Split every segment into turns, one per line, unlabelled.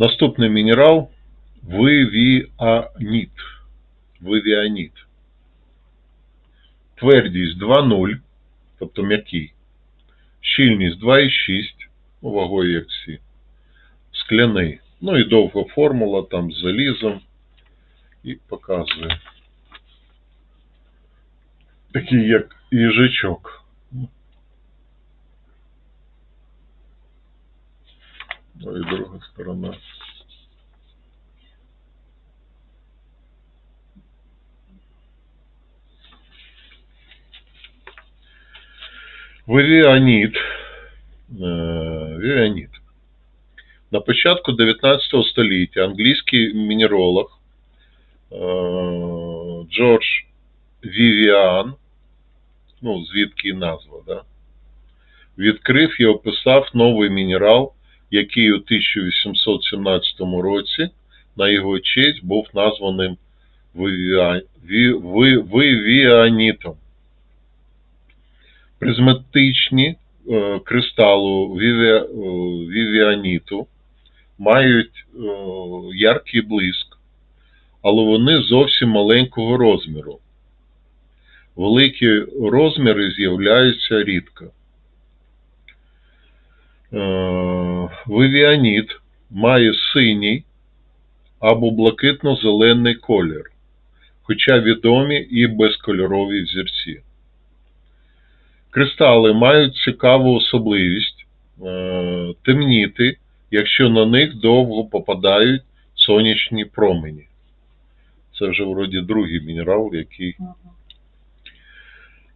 Наступний мінерал вивіаніт. Вивіаніт. Твердість 2,0, тобто м'який. Щільність 2,6, ну, вагою як всі. Скляний. Ну і довга формула там з залізом. І показує. Такий як їжачок. Ну і друга сторона. Вивіаніт. Е, Вівіаніт. На початку 19 століття англійський мінеролог е, Джордж Вівіан, ну, звідки і назва, да, відкрив і описав новий мінерал, який у 1817 році на його честь був названим вивіа- вивіанітом. Призматичні е, кристалу е, вівіаніту мають е, яркий блиск, але вони зовсім маленького розміру. Великі розміри з'являються рідко. Вивіаніт має синій або блакитно-зелений колір, хоча відомі і безкольорові взірці. Кристали мають цікаву особливість е, темніти, якщо на них довго попадають сонячні промені. Це вже вроді другий мінерал, який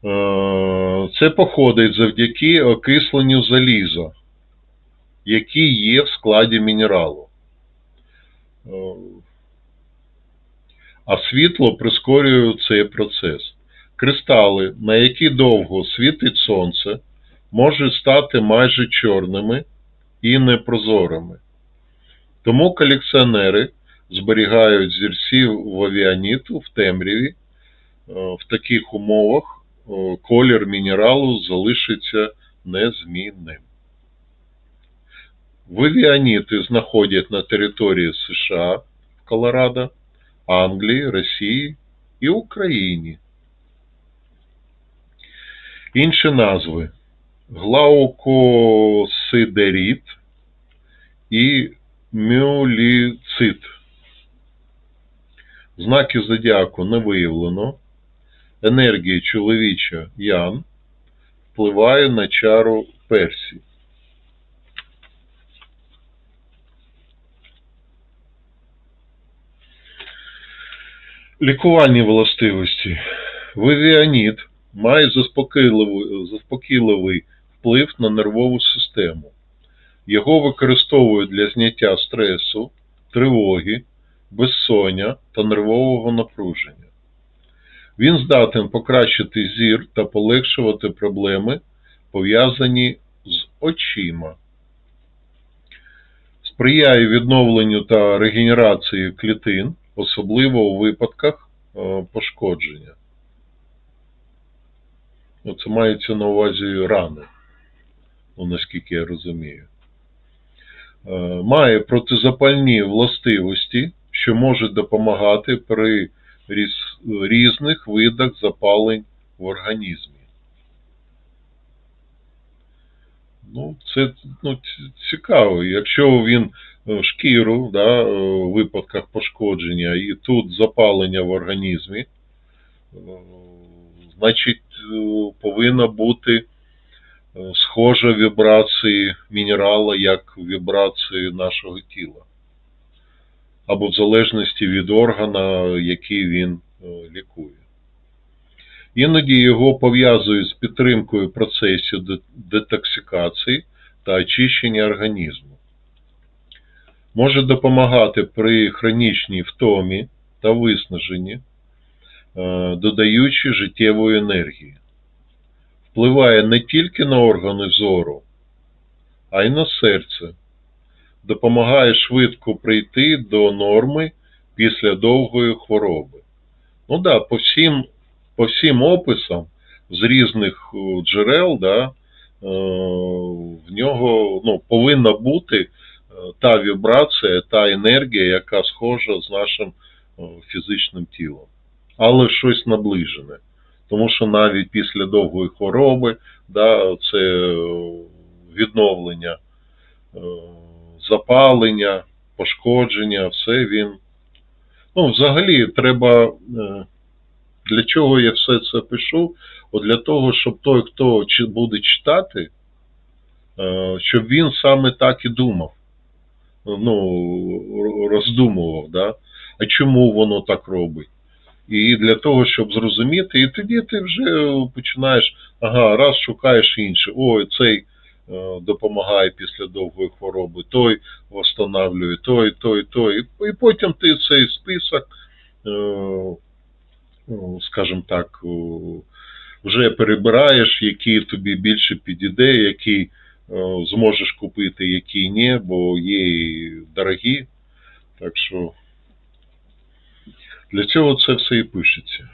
Е, Це походить завдяки окисленню заліза, який є в складі мінералу. Е, А світло прискорює цей процес. Кристали, на які довго світить сонце, можуть стати майже чорними і непрозорими. Тому колекціонери зберігають зірців вавіаніту в темряві. Е, В таких умовах е, колір мінералу залишиться незмінним. Вивіаніти знаходять на території США, Колорадо, Англії, Росії і Україні. Інші назви глаукосидеріт і мюліцит. Знаки зодіаку не виявлено. Енергія чоловіча Ян впливає на чару Персі. Лікувальні властивості. Вивіаніт має заспокійливий, заспокійливий вплив на нервову систему. Його використовують для зняття стресу, тривоги, безсоння та нервового напруження. Він здатен покращити зір та полегшувати проблеми, пов'язані з очима. Сприяє відновленню та регенерації клітин, особливо у випадках е, пошкодження. Ну, Це мається на увазі рани, ну, наскільки я розумію. Е, Має протизапальні властивості, що можуть допомагати при різних видах запалень в організмі. Ну, це ну, цікаво. Якщо він шкіру да, е, у випадках пошкодження і тут запалення в організмі, е, значить е, повинна бути е, схожа вібрації мінерала, як вібрації нашого тіла. Або в залежності від органа, який він е, лікує. Іноді його пов'язують з підтримкою процесів детоксикації та очищення організму. Може допомагати при хронічній втомі та виснаженні, е, додаючи життєвої енергії. Впливає не тільки на органи зору, а й на серце. Допомагає швидко прийти до норми після довгої хвороби. Ну да, по всім, по всім описам з різних джерел, да, е, в нього ну, повинна бути та вібрація, та енергія, яка схожа з нашим е, фізичним тілом, але щось наближене. Тому що навіть після довгої хвороби, да, це е, відновлення, е, запалення, пошкодження, все він. Ну, взагалі, треба. Для чого я все це пишу? От для того, щоб той, хто буде читати, щоб він саме так і думав. Ну, роздумував, да? а чому воно так робить? І для того, щоб зрозуміти, і тоді ти вже починаєш, ага, раз шукаєш інше, ой, цей е, допомагає після довгої хвороби, той восстанавлює, той, той, той. І, потім ти цей список, е, ну, скажімо так, вже перебираєш, який тобі більше підійде, який зможеш купити, який ні, бо є і дорогі. Так що для цього це все і пишеться.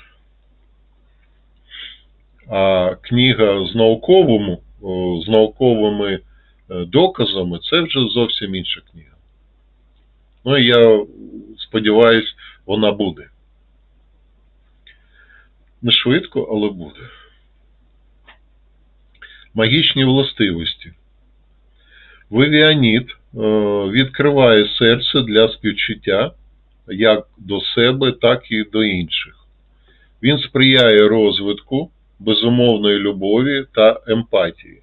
А книга з науковим, з науковими е, доказами це вже зовсім інша книга. Ну і я сподіваюся, вона буде. Не швидко, але буде. Магічні властивості. Вивіаніт е, відкриває серце для співчуття як до себе, так і до інших. Він сприяє розвитку безумовної любові та емпатії.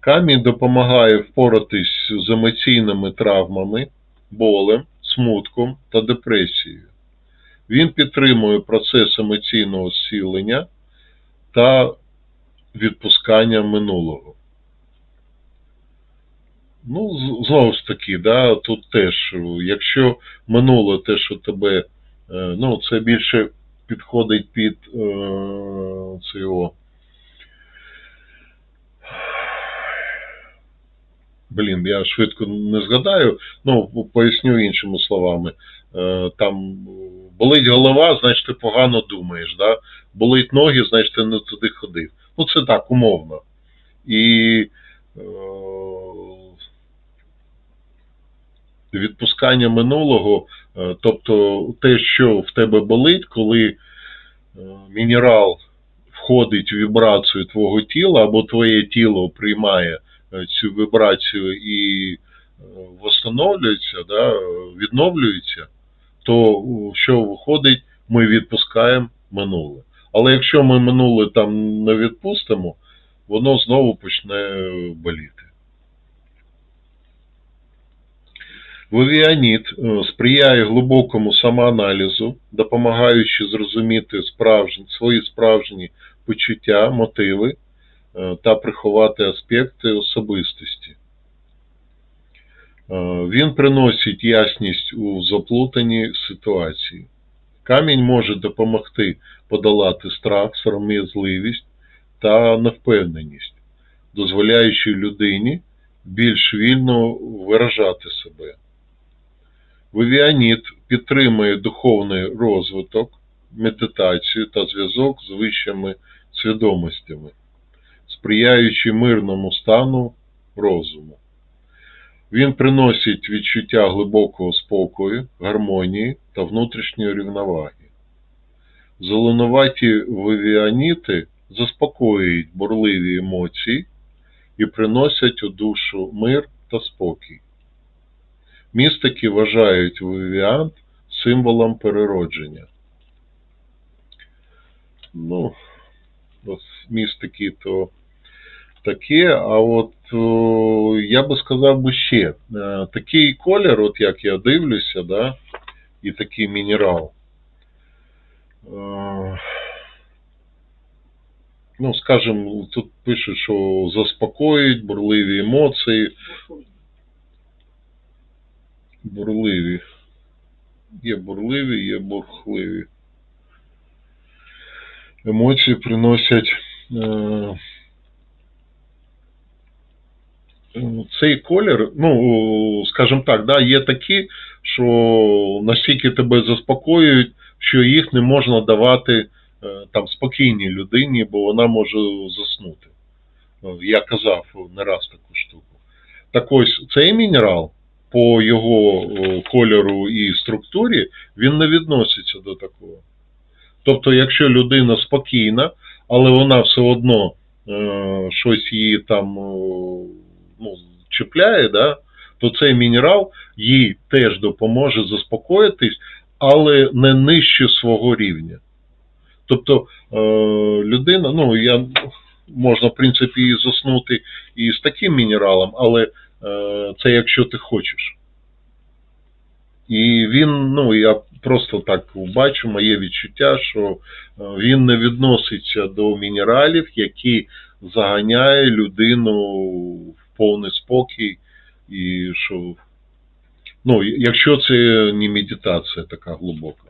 Камінь допомагає впоратись з емоційними травмами, болем, смутком та депресією. Він підтримує процес емоційного зцілення та відпускання минулого. Ну, знову ж таки, да, тут теж, е, якщо минуле те, що тебе, е, ну, це більше підходить під е, цього. Блін, я швидко не згадаю, ну, поясню іншими словами. Е, Там болить голова, значить ти погано думаєш, да? болить ноги, значить ти не туди ходив. Ну, це так, умовно. І е, відпускання минулого, е, тобто те, що в тебе болить, коли е, мінерал входить в вібрацію твого тіла, або твоє тіло приймає е, цю вібрацію і восстановлюється, да, відновлюється, то що виходить, ми відпускаємо минуле. Але якщо ми минуле там не відпустимо, воно знову почне боліти. Вивіаніт е, сприяє глибокому самоаналізу, допомагаючи зрозуміти справжні, свої справжні почуття, мотиви е, та приховати аспекти особистості. Е, Він приносить ясність у заплутаній ситуації. Камінь може допомогти подолати страх, сором'язливість та невпевненість, дозволяючи людині більш вільно виражати себе. Вивіаніт підтримує духовний розвиток, медитацію та зв'язок з вищими свідомостями, сприяючи мирному стану розуму. Він приносить відчуття глибокого спокою, гармонії та внутрішньої рівноваги. Зеленуваті вивіаніти заспокоюють бурливі емоції і приносять у душу мир та спокій. Містики вважають вивіант символом переродження. Ну, містики то таке, а от я би сказав би ще, е, такий колір, от як я дивлюся, да, і такий мінерал. Е, Ну, скажімо, тут пишуть, що заспокоїть бурливі емоції, бурливі. Є бурливі, є бурхливі. Емоції приносять. Е, цей колір, ну, скажімо так, да, є такі, що настільки тебе заспокоюють, що їх не можна давати е, там спокійній людині, бо вона може заснути. Е, Я казав не раз таку штуку. Так ось цей мінерал по його кольору і структурі він не відноситься до такого. Тобто, якщо людина спокійна, але вона все одно е, щось її там о, ну, чіпляє, да, то цей мінерал їй теж допоможе заспокоїтись, але не нижче свого рівня. Тобто е, людина, ну я можна, в принципі, і заснути і з таким мінералом, але е, це якщо ти хочеш. І він, ну я просто так бачу, моє відчуття, що е, він не відноситься до мінералів, які заганяє людину в повний спокій, і що, ну, якщо це не медитація така глибока.